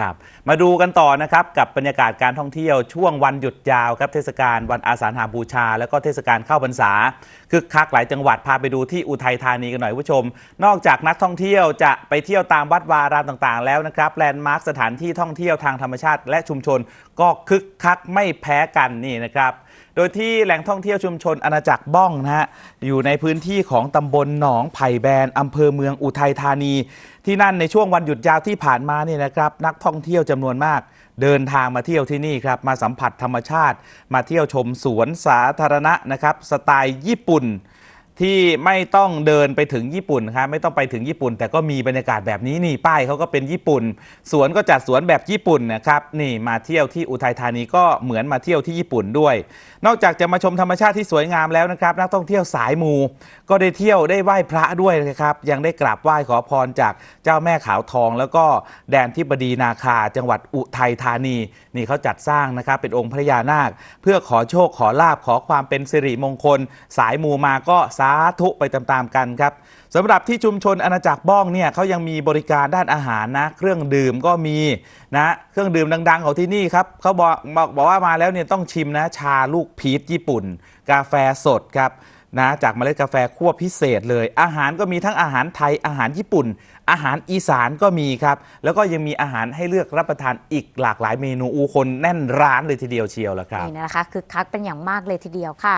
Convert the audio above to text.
ครับมาดูกันต่อนะครับกับบรรยากาศการท่องเที่ยวช่วงวันหยุดยาวครับเทศกาลวันอาสาฬหาบูชา แล้วก็เทศกาลเข้าพรรษาคึกคักหลายจังหวัดพาไปดูที่อุทัยธานีกันหน่อยผู้ชม นอกจากนักท่องเที่ยวจะไปเที่ยวตามวัดวารามต่างๆ แล้วนะครับแลนด์มาร์คสถานที่ท่องเที่ยวทางธรรมชาติ และชุมชนก็คึกคักไม่แพ้กันนี่นะครับ โดยที่แหล่งท่องเที่ยวชุมชนอาณาจักรบ้องนะฮะอยู่ในพื้นที่ของตำบลหนองไผ่แบนอำเภอเมืองอุทัยธานี ที่นั่นในช่วงวันหยุดยาวที่ผ่านมาเนี่ยนะครับ นักท่องเที่ยวจำนวนมาก เดินทางมาเที่ยวที่นี่ครับมาสัมผัสธรรมชาติ มาเที่ยวชมสวนสาธารณะนะครับสไตล์ญี่ปุ่น ที่ไม่ต้องเดินไปถึงญี่ปุ่นครับไม่ต้องไปถึงญี่ปุ่น แต่ก็มีบรรยากาศแบบนี้นี่ป้ายเขาก็เป็นญี่ปุ่น สวนก็จัดสวนแบบญี่ปุ่นนะครับนี่มาเที่ยวที่อุทัยธานีก็เหมือนมาเที่ยวที่ญี่ปุ่นด้วย นอกจากจะมาชมธรรมชาติที่สวยงามแล้วนะครับนักท่องเที่ยวสายมู ก็ได้เที่ยวได้ไหว้พระด้วยนะครับยังได้กราบไหว้ขอพรจากเจ้าแม่ขาวทอง แล้วก็แดนทิบดีนาคา จังหวัดอุทัยธานีนี่เขาจัดสร้างนะครับเป็นองค์พระยานาค เพื่อขอโชคขอลาบขอความเป็นสิริมงคล สายมูมาก็สาาธุไปตามๆกันครับสำหรับที่ชุมชนอาณาจักรบ้องเนี่ยเขายังมีบริการด้านอาหารนะ เครื่องดื่มก็มีนะเครื่องดื่มดัง ๆ ของที่นี่ครับเขาบอกบอกบอกว่ามาแล้วเนี่ยต้องชิมนะชาลูกพีชญี่ปุ่น กาแฟสดครับนะจากเมล็ดกาแฟคั่วพิเศษเลย อาหารก็มีทั้งอาหารไทยอาหารญี่ปุ่น อาหารอีสานก็มีครับ แล้วก็ยังมีอาหารให้เลือกรับประทานอีกหลากหลายเมนูอูคนแน่นร้านเลยทีเดียวเชียวละครับนี่นะคะคือคักเป็นอย่างมากเลยทีเดียวค่ะ